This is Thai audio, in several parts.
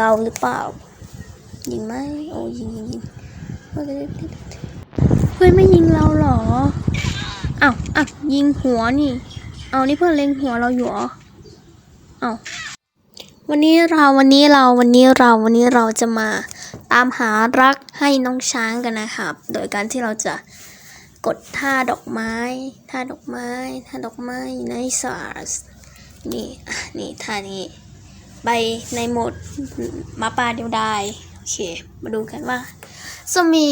เราหรือเปล่า ยิงไหมโอ้ยิงยิงยิงเพื่อนไม่ยิงเราหรออ้าวอะยิงหัวนี่ เอานี่เพื่อนเล็งหัวเราอยู่หรอเอาวันนี้เราวันนี้เราวันนี้เราวันนี้เราจะมาตามหารักให้น้องช้างกันนะครับ โดยการที่เราจะกดท่าดอกไม้ท่าดอกไม้ท่าดอกไม้ในสาสนี่นี่ท่านี้ ไปในโหมดมาป่าเดียวดายโอเค มาดูกันว่า จะมี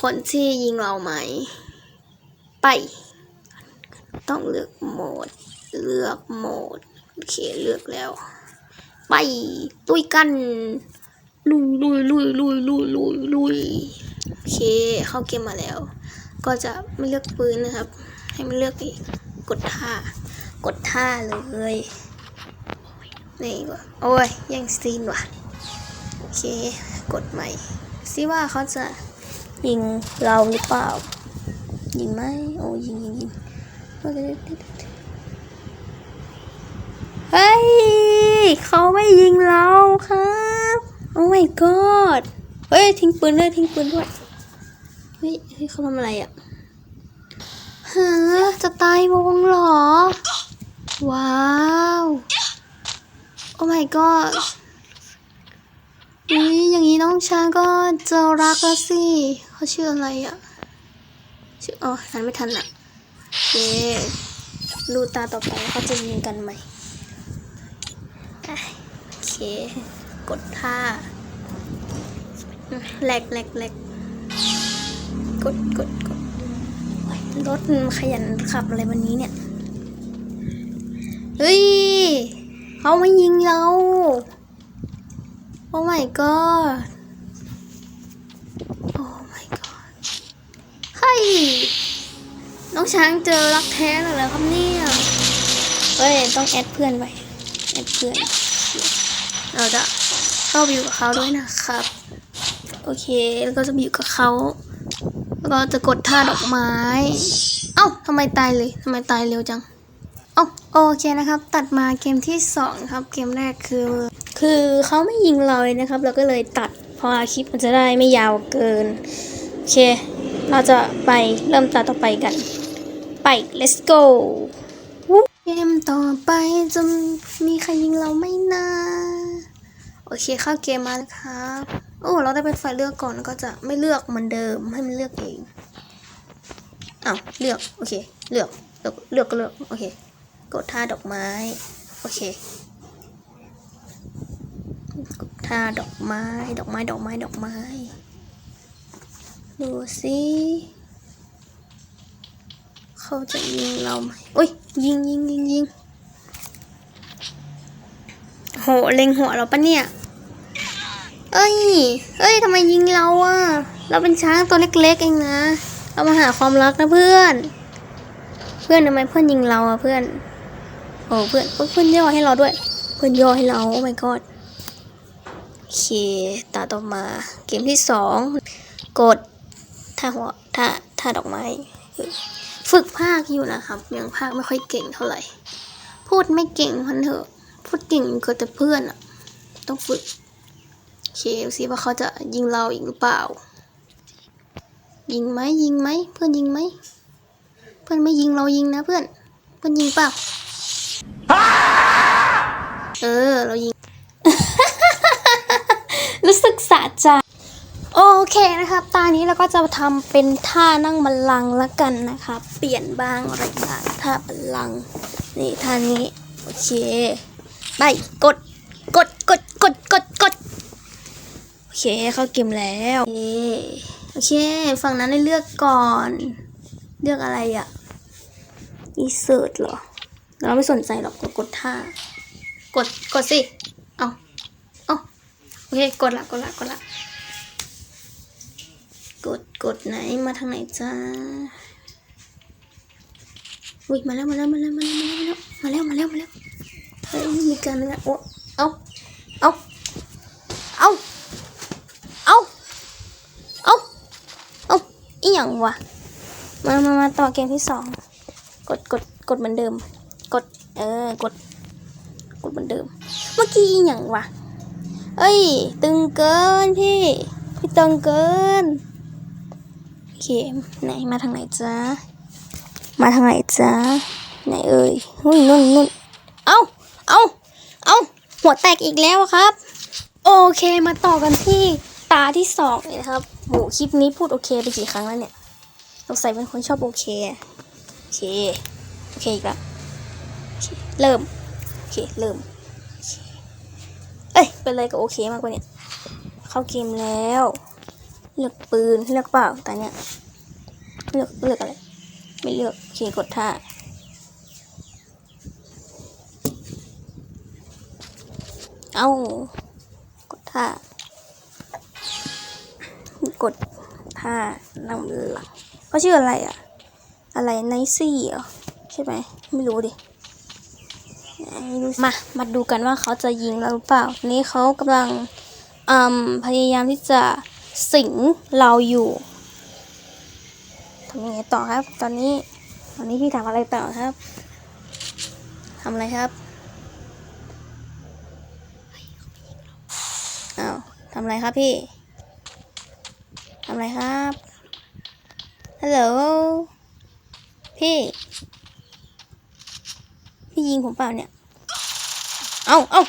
คนที่ยิงเราไหม ไป ต้องเลือกโหมด เลือกโหมด โอเค เลือกแล้ว ไปลุยกันลุยลุยลุยลุยลุยลุยลุยโอเค เข้าเกมมาแล้ว ก็จะไม่เลือกปืนนะครับ ให้มันเลือกอีกกดท่ากดท่าเลย นี่ว่ะโอ้ยยังซีนว่ะ โอเค กดใหม่ซิว่าเขาจะยิงเราหรือเปล่า ยิงไหมโอ้ยิงยิงยิงเฮ้ยเขาไม่ยิงเราครับโอ้ my god เฮ้ย ทิ้งปืนด้วยทิ้งปืนด้วย เฮ้ยเฮ้ยเขาทำอะไรอะฮะจะตายวงหรอ ว้า โอ้ my god อุ้ยอย่างนี้น้องช้างก็เจอรักแล้วสิเขาชื่ออะไรอะชื่ออ๋อทันไม่ทันอะเคดูตาต่อไปเขาจะยิงกันไหมโอเค กดท่าแหลกแหลกแหลกกดกดกดรถขยันขับอะไรวันนี้เนี่ย เฮ้ย เขาไม่ยิงเรา โอ้ my god โอ้ my god เฮ้ย น้องช้างเจอรักแท้เลยเหรอครับเนี่ยเฮ้ย ต้องแอดเพื่อนไว้แอดเพื่อน เราจะเข้าไปอยู่กับเขาด้วยนะครับ โอเค แล้วก็จะอยู่กับเขาแล้วก็จะกดท่าดอกไม้ เอ้าทำไมตายเลยทำไมตายเร็วจัง เอ้โอเคนะครับ ตัดมาเกมที่สองครับ เกมแรกคือ คือเขาไม่ยิงเราเลยนะครับ เราก็เลยตัดเพราะคลิปมันจะได้ไม่ยาวเกิน โอเค เราจะไปเริ่มตาต่อไปกัน ไป let's go เกมต่อไปจะมีใครยิงเราไหม่นาโอเคเข้าเกมมาแล้วครับ โอ้ เราได้เป็นฝ่ายเลือกก่อนก็จะไม่เลือกเหมือนเดิมให้มันเลือกเองอ้าวเลือก โอเค เลือก เลือกเลือกก็เลือก โอเค กดท่าดอกไม้ โอเค กดท่าดอกไม้ ดอกไม้ ดอกไม้ ดอกไม้ ดูสิเขาจะยิงเราไหมอุ้ย ยิงยิงยิงยิงโห เล็งหัวเราปะเนี่ย เอ้ย เอ้ยทำไมยิงเราอะเราเป็นช้างตัวเล็กๆเองนะ เรามาหาความรักนะเพื่อน เพื่อนทำไมเพื่อนยิงเราอะเพื่อน โอ้เพื่อนเพื่อนย่อให้เราด้วย เพื่อนย่อให้เราโอ้ my god โอเคตาต่อมา เกมที่สองกดท่าหัวท่าท่าดอกไม้ ฝึกภาคอยู่นะครับ ยังภาคไม่ค่อยเก่งเท่าไหร่ พูดไม่เก่งพันเถอะพูดเก่งก็แต่เพื่อนอะต้องฝึกเคดูสิว่าเขาจะยิงเราอีกหรือเปล่า ยิงไหมยิงไหมเพื่อนยิงไหมเพื่อนไม่ยิงเรายิงนะเพื่อน เพื่อนยิงเปล่า เออ เรายิง รู้สึกสะใจโอเคนะครับตอนนี้เราก็จะทำเป็นท่านั่งบัลลังก์ละกันนะครับเปลี่ยนบ้างอะไรบ้างท่าบัลลังก์นี่ท่านี้ โอเค ไป กด กด กด กด กด กด โอเค เข้าเกมแล้วโอเคโอเคฝั่งนั้นได้เลือกก่อน เลือกอะไรอะอีเสิร์ชเหรอ เราไม่สนใจหรอกกดกดท่ากดกดสิเอาเอาโอเคกดละกดละกดละกดกดไหนมาทางไหนจ้าอุ้ยมาแล้วมาแล้วมาแล้วมาแล้วมาแล้วมาแล้วมาแล้วเฮ้ยมีการนะโอ้เอาเอาเอาเอาเอาเอาอีหยังวะมามามาต่อเกมที่สองกดกดกดเหมือนเดิม กด เออ กด กดเหมือนเดิม เมื่อกี้อีหยังวะ เอ้ย ตึงเกินพี่ พี่ตึงเกิน โอเค ไหนมาทางไหนจ๊ะมาทางไหนจ๊ะไหนเอ่ยนุ่นนุ่นนุ่นเอาเอาเอาหัวแตกอีกแล้วครับ โอเค มาต่อกันที่ตาที่สองเลยนะครับโหคลิปนี้พูดโอเคไปกี่ครั้งแล้วเนี่ยสงสัยเป็นคนชอบโอเค โอเค โอเคอีกแล้ว เริ่ม โอเค เริ่ม เอ้ย เป็นอะไรกับโอเคมากกว่าเนี่ยเข้าเกมแล้ว เลือกปืน เลือกเปล่าแต่เนี่ย เลือก เลือกอะไร ไม่เลือก โอเค กดท่าเอ้ากดท่ากดท่านำหลังเขาชื่ออะไรอะอะไรไนซี่เหรอใช่ไหมไม่รู้ดิ มา มาดูกันว่าเขาจะยิงเราหรือเปล่า นี่เขากำลังพยายามที่จะสิงเราอยู่ทำยังไงต่อครับ ตอนนี้ ตอนนี้พี่ทำอะไรต่อครับทำอะไรครับอ้าวทำอะไรครับพี่ทำอะไรครับฮัลโหลพี่ ยิงผมเปล่าเนี่ย เอาเอา